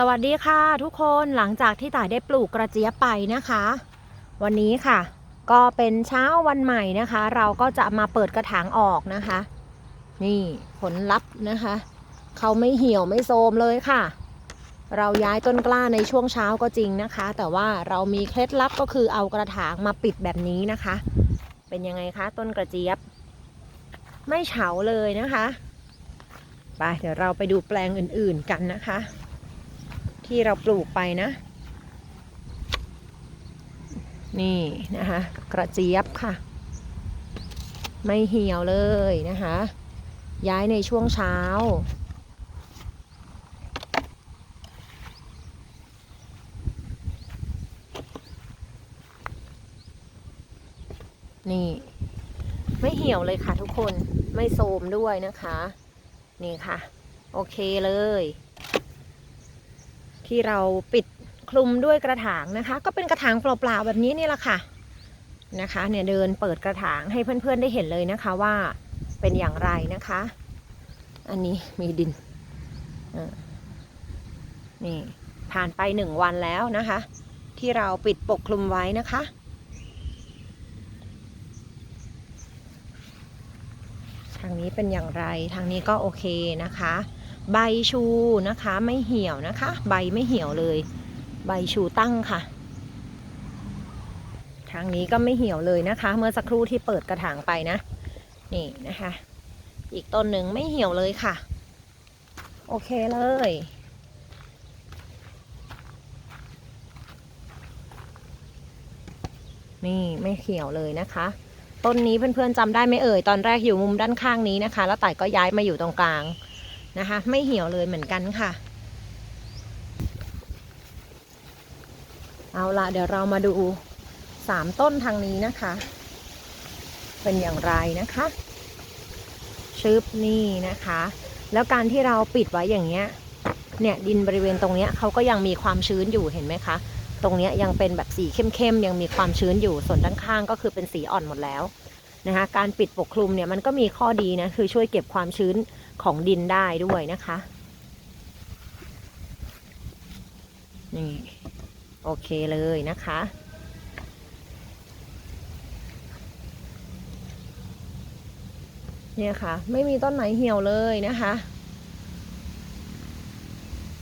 สวัสดีค่ะทุกคนหลังจากที่ต่ายได้ปลูกกระเจี๊ยบไปนะคะ วันนี้ค่ะ ก็เป็นเช้าวันใหม่นะคะ เราก็จะมาเปิดกระถางออกนะคะ นี่ผลลัพธ์นะคะเขาไม่เหี่ยวไม่โทมเลยค่ะ เราย้ายต้นกล้าในช่วงเช้าก็จริงนะคะ แต่ว่าเรามีเคล็ดลับก็คือเอากระถางมาปิดแบบนี้นะคะ เป็นยังไงคะต้นกระเจี๊ยบ ไม่เฉาเลยนะคะไปเดี๋ยวเราไปดูแปลงอื่นๆกันนะคะ ที่เราปลูกไปนะ นี่นะคะ กระเจี๊ยบค่ะ ไม่เหี่ยวเลยนะคะ ย้ายในช่วงเช้านี่ ไม่เหี่ยวเลยค่ะทุกคนไม่โทรมด้วยนะคะ นี่ค่ะ โอเคเลย ที่เราปิดคลุมด้วยกระถางนะคะ ก็เป็นกระถางเปล่าๆแบบนี้นี่แหละค่ะนะคะเนี่ยเดินเปิดกระถางให้เพื่อนๆได้เห็นเลยนะคะว่าเป็นอย่างไรนะคะ อันนี้มีดินนี่ผ่านไปหนึ่งวันแล้วนะคะ ที่เราปิดปกคลุมไว้นะคะทางนี้เป็นอย่างไรทางนี้ก็โอเคนะคะ ใบชูนะคะไม่เหี่ยวนะคะ ใบไม่เหี่ยวเลย ใบชูตั้งค่ะทางนี้ก็ไม่เหี่ยวเลยนะคะ เมื่อสักครู่ที่เปิดกระถางไปนะ นี่นะคะ อีกต้นหนึ่งไม่เหี่ยวเลยค่ะ โอเคเลย นี่ไม่เหี่ยวเลยนะคะ ต้นนี้เพื่อนๆจำได้ไหมเอ่ย ตอนแรกอยู่มุมด้านข้างนี้นะคะ แล้วไต่ก็ย้ายมาอยู่ตรงกลาง นะคะ ไม่เหี่ยวเลยเหมือนกันค่ะ เอาละเดี๋ยวเรามาดูสามต้นทางนี้นะคะ เป็นอย่างไรนะคะชึบนี่นะคะ แล้วการที่เราปิดไว้อย่างเงี้ยเนี่ยดินบริเวณตรงเนี้ยเขาก็ยังมีความชื้นอยู่เห็นไหมคะ ตรงเนี้ยยังเป็นแบบสีเข้มๆยังมีความชื้นอยู่ส่วนด้านข้างก็คือเป็นสีอ่อนหมดแล้วนะคะการปิดปกคลุมเนี่ยมันก็มีข้อดีนะคือช่วยเก็บความชื้น ของดินได้ด้วยนะคะนี่โอเคเลยนะคะ เนี่ยค่ะ ไม่มีต้นไหนเหี่ยวเลยนะคะ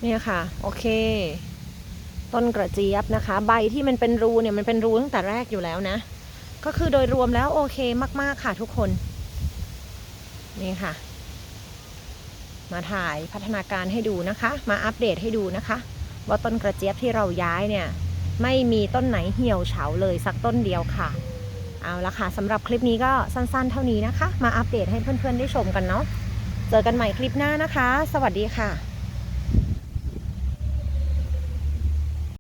เนี่ยค่ะ โอเค ต้นกระเจี๊ยบนะคะ ใบที่มันเป็นรูเนี่ยมันเป็นรูตั้งแต่แรกอยู่แล้วนะ ก็คือโดยรวมแล้วโอเคมาก ๆ ค่ะทุกคน นี่ค่ะ มาถ่ายพัฒนาการให้ดูนะคะ มาอัปเดตให้ดูนะคะ ว่าต้นกระเจี๊ยบที่เราย้ายเนี่ยไม่มีต้นไหนเหี่ยวเฉาเลยสักต้นเดียวค่ะ เอาละค่ะสำหรับคลิปนี้ก็สั้นๆ เท่านี้นะคะ มาอัปเดตให้เพื่อนๆได้ชมกันเนาะเจอกันใหม่คลิปหน้านะคะ สวัสดีค่ะ